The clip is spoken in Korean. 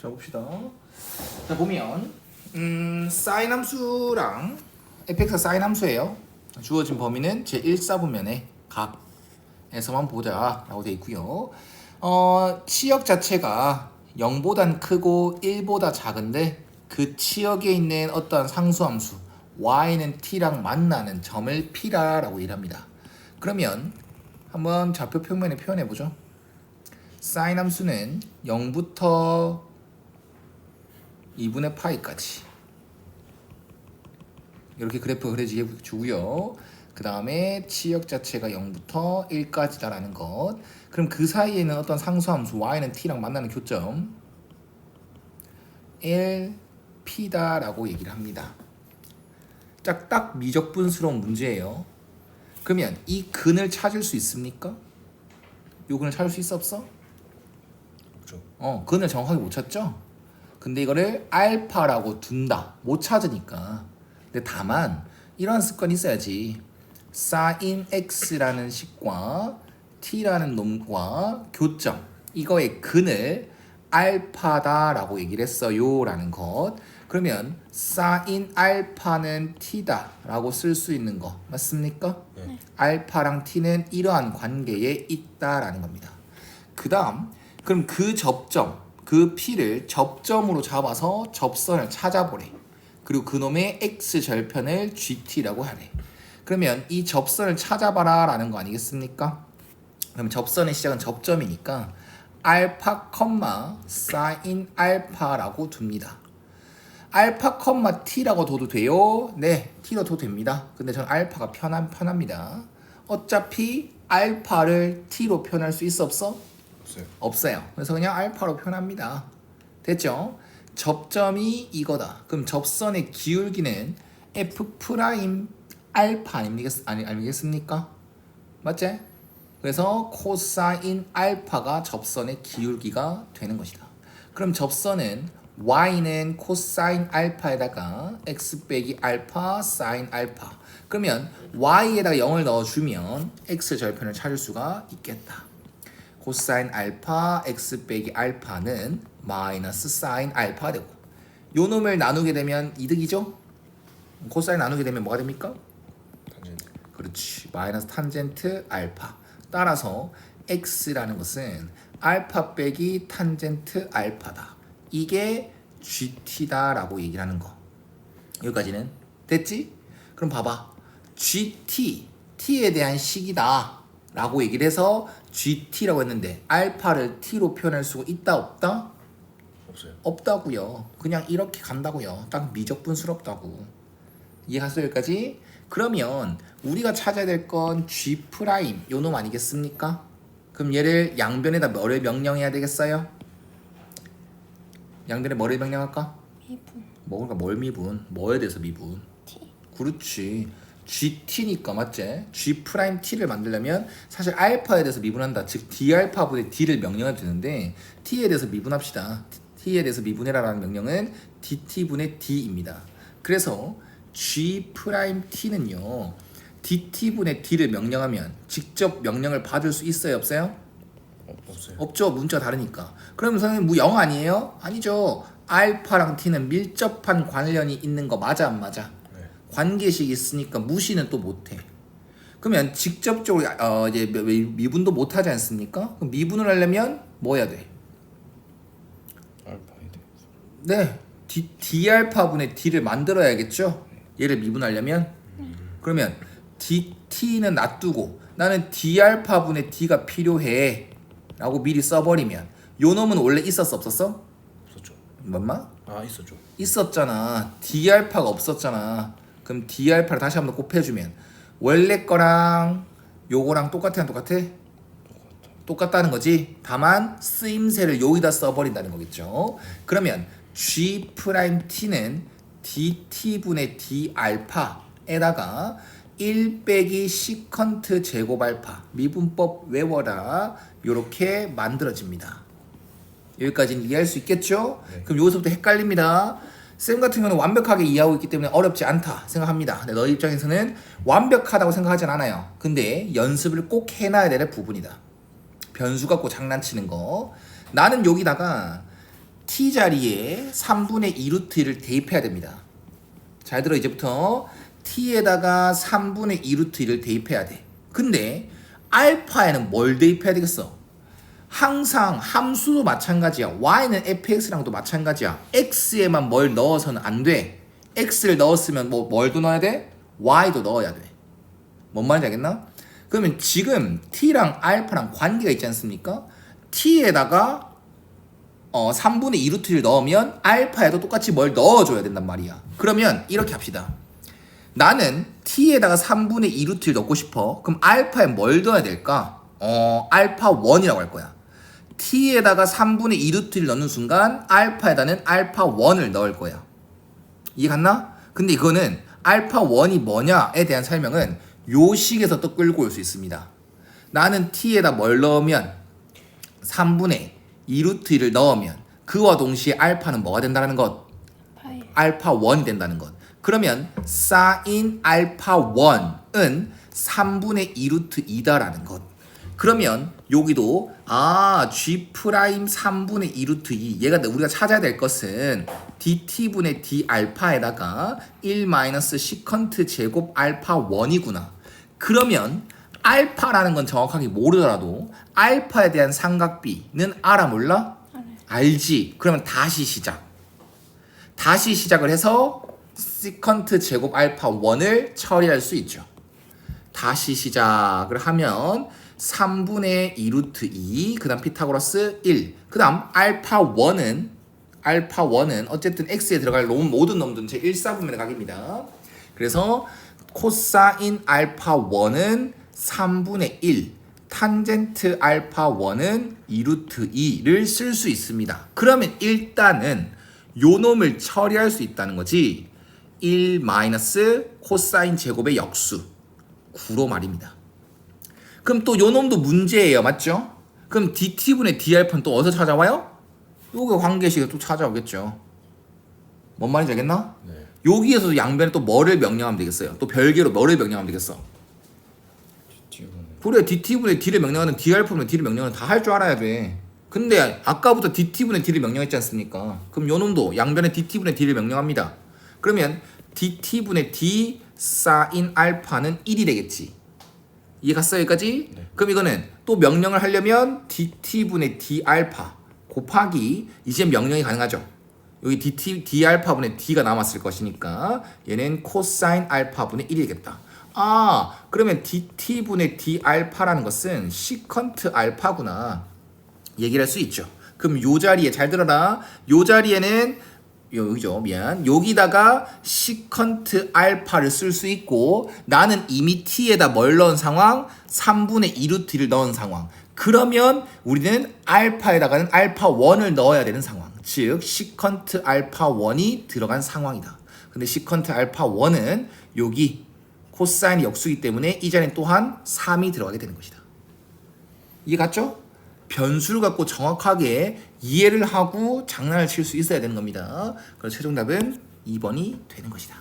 자 봅시다. 자 보면 음 사인 함수랑 fx가 사인 함수예요. 주어진 범위는 제 1사분면의 각에서만 보자라고 돼 있고요. 어 치역 자체가 0보단 크고 1보다 작은데 그 치역에 있는 어떠한 상수함수 y는 t랑 만나는 점을 p라라고 일합니다. 그러면 한번 좌표 평면에 표현해 보죠. 사인 함수는 0부터 2분의 파이까지 이렇게 그래프 그려지게 주고요. 그 다음에 치역 자체가 0부터 1까지다라는 것. 그럼 그 사이에 는 어떤 상수함수 y는 t랑 만나는 교점 1, p다라고 얘기를 합니다. 딱, 딱 미적분스러운 문제예요. 그러면 이 근을 찾을 수 있습니까? 요 근을 찾을 수 있어 없어? 그렇죠. 어, 근을 정확하게 못 찾죠? 근데 이거를 알파라고 둔다. 못 찾으니까. 근데 다만 이런 습관이 있어야지. sin x라는 식과 t라는 놈과 교점 이거의 근을 알파다라고 얘기를 했어요라는 것. 그러면 sin 알파는 t다라고 쓸 수 있는 거 맞습니까? 네. 알파랑 t는 이러한 관계에 있다라는 겁니다. 그다음 그럼 그 접점 그 p를 접점으로 잡아서 접선을 찾아보래. 그리고 그놈의 x 절편을 gt라고 하래. 그러면 이 접선을 찾아봐라 라는 거 아니겠습니까? 그럼 접선의 시작은 접점이니까 알파 컴마 사인 알파라고 둡니다. 알파 컴마 t라고 둬도 돼요? 네, t로 둬도 됩니다. 근데 저는 알파가 편한 편합니다. 어차피 알파를 t로 표현할 수 있어 없어? 없어요. 없어요. 그래서 그냥 알파로 표현합니다. 됐죠? 접점이 이거다. 그럼 접선의 기울기는 f 프라임 알파 아닙니겠, 아니, 아니겠습니까? 맞지? 그래서 코사인 알파가 접선의 기울기가 되는 것이다. 그럼 접선은 y는 코사인 알파에다가 x 빼기 알파 사인 알파. 그러면 y에다가 0을 넣어주면 x 절편을 찾을 수가 있겠다. 코사인 알파 x 빼기 알파는 마이너스 사인 알파 되고 요 놈을 나누게 되면 이득이죠? 코사인 나누게 되면 뭐가 됩니까? 탄젠트. 그렇지 마이너스 탄젠트 알파 따라서 x라는 것은 알파 빼기 탄젠트 알파다 이게 gt다라고 얘기를 하는 거 여기까지는 됐지? 그럼 봐봐 gt t에 대한 식이다 라고 얘기를 해서 gt라고 했는데 알파를 t로 표현할 수가 있다 없다? 없어요. 없다고요. 그냥 이렇게 간다고요. 딱 미적분스럽다고. 이해갔어요 여기까지? 그러면 우리가 찾아야 될 건 g 프라임 요놈 아니겠습니까? 그럼 얘를 양변에다 뭐를 명령해야 되겠어요? 양변에 뭐를 명령할까? 미분 뭐 그러니까 뭘 미분? 뭐에 대해서 미분? T 그렇지. GT니까 맞지? G 프라임 T를 만들려면 사실 알파에 대해서 미분한다. 즉 D 알파분의 D를 명령해도 되는데 T에 대해서 미분합시다. T에 대해서 미분해라라는 명령은 DT분의 D입니다. 그래서 G 프라임 T는요. DT분의 D를 명령하면 직접 명령을 받을 수 있어요, 없어요? 어, 없어요. 없죠. 문자가 다르니까. 그러면 선생님 뭐0 아니에요? 아니죠. 알파랑 T는 밀접한 관련이 있는 거 맞아 안 맞아? 네. 관계식이 있으니까 무시는 또 못해. 그러면 직접적으로 어 이제 미- 미분도 못 하지 않습니까? 그럼 미분을 하려면 뭐 해야 돼? 알파에 대해서. 네, D, D 알파분의 D를 만들어야겠죠. 얘를 미분하려면 그러면 DT는 놔두고 나는 D 알파분의 D가 필요해 라고 미리 써버리면 요 놈은 원래 있었어 없었어? 없었죠. 맞마? 아 있었죠. 있었잖아. D 알파가 없었잖아. 그럼 D 알파를 다시 한번 곱해주면 원래 거랑 요거랑 똑같아 안 똑같아? 똑같다는 거지. 다만 쓰임새를 여기다 써버린다는 거겠죠. 그러면 G 프라임 T는 DT 분의 D 알파에다가 1 빼기 시컨트 제곱 알파 미분법 외워라 요렇게 만들어집니다. 여기까지는 이해할 수 있겠죠? 네. 그럼 여기서부터 헷갈립니다. 쌤 같은 경우는 완벽하게 이해하고 있기 때문에 어렵지 않다 생각합니다. 근데 너희 입장에서는 완벽하다고 생각하진 않아요. 근데 연습을 꼭 해놔야 될 부분이다. 변수 갖고 장난치는 거. 나는 여기다가 t 자리에 3분의 2루트를 대입해야 됩니다. 잘 들어 이제부터 t에다가 3분의 2루트를 대입해야 돼. 근데 알파에는 뭘 대입해야 되겠어? 항상 함수도 마찬가지야. y는 fx랑도 마찬가지야. x에만 뭘 넣어서는 안 돼. x를 넣었으면 뭐 뭘도 넣어야 돼? y도 넣어야 돼. 뭔 말인지 알겠나? 그러면 지금 t랑 알파랑 관계가 있지 않습니까? t에다가 어 3분의 2루트를 넣으면 알파에도 똑같이 뭘 넣어줘야 된단 말이야. 그러면 이렇게 합시다. 나는 t에다가 3분의 2루트를 넣고 싶어. 그럼 알파에 뭘 넣어야 될까? 어 알파 1이라고 할 거야. T에다가 3분의 2루트를 넣는 순간 알파에다는 알파 1을 넣을 거야. 이해 갔나? 근데 이거는 알파 1이 뭐냐에 대한 설명은 요 식에서 또 끌고 올 수 있습니다. 나는 t에다 뭘 넣으면 3분의 2루트를 넣으면 그와 동시에 알파는 뭐가 된다는 것? 알파 1이 된다는 것. 그러면 사인 알파 1은 3분의 2루트 2다라는 것. 그러면 여기도 아 G 프라임 3분의 2 루트 2 얘가 우리가 찾아야 될 것은 dt분의 d 알파에다가 1 마이너스 시컨트 제곱 알파 1이구나. 그러면 알파라는 건 정확하게 모르더라도 알파에 대한 삼각비는 알아 몰라? 알지. 그러면 다시 시작. 다시 시작을 해서 시컨트 제곱 알파 1을 처리할 수 있죠. 다시 시작을 하면 3분의 2루트 2, 그 다음 피타고라스 1, 그 다음 알파 1은 알파 1은 어쨌든 x에 들어갈 놈, 모든 놈들은 제 1사분면의 각입니다. 그래서 코사인 알파 1은 3분의 1, 탄젠트 알파 1은 2루트 2를 쓸 수 있습니다. 그러면 일단은 요 놈을 처리할 수 있다는 거지. 1 마이너스 코사인 제곱의 역수 9로 말입니다. 그럼 또 요 놈도 문제예요. 맞죠? 그럼 dt분의 d알파는 또 어디서 찾아와요? 요거 관계식에 또 찾아오겠죠. 뭔 말인지 알겠나? 네. 여기에서 양변에 또 뭐를 명령하면 되겠어요? 또 별개로 뭐를 명령하면 되겠어? 그래 dt분의 d를 명령하는 d알파분의 d를 명령하는 다 할 줄 알아야 돼. 근데 아까부터 dt분의 d를 명령했지 않습니까? 그럼 요 놈도 양변에 dt분의 d를 명령합니다. 그러면 dt분의 d 사인 알파는 1이 되겠지. 이해 갔어 여기까지? 네. 그럼 이거는 또 명령을 하려면 dt분의 d 알파 곱하기 이제 명령이 가능하죠. 여기 dt d 알파분의 d가 남았을 것이니까 얘는 코사인 알파분의 1이겠다. 아 그러면 dt분의 d 알파라는 것은 시컨트 알파구나 얘기를 할 수 있죠. 그럼 요 자리에 잘 들어라. 요 자리에는 여기죠. 미안. 여기다가 시컨트 알파를 쓸 수 있고 나는 이미 t에다 뭘 넣은 상황? 3분의 2루트를 넣은 상황. 그러면 우리는 알파에다가는 알파 1을 넣어야 되는 상황. 즉 시컨트 알파 1이 들어간 상황이다. 근데 시컨트 알파 1은 여기 코사인 역수이기 때문에 이 자리는 또한 3이 들어가게 되는 것이다. 이해 갔죠? 변수를 갖고 정확하게 이해를 하고 장난을 칠 수 있어야 되는 겁니다. 그래서 최종 답은 2번이 되는 것이다.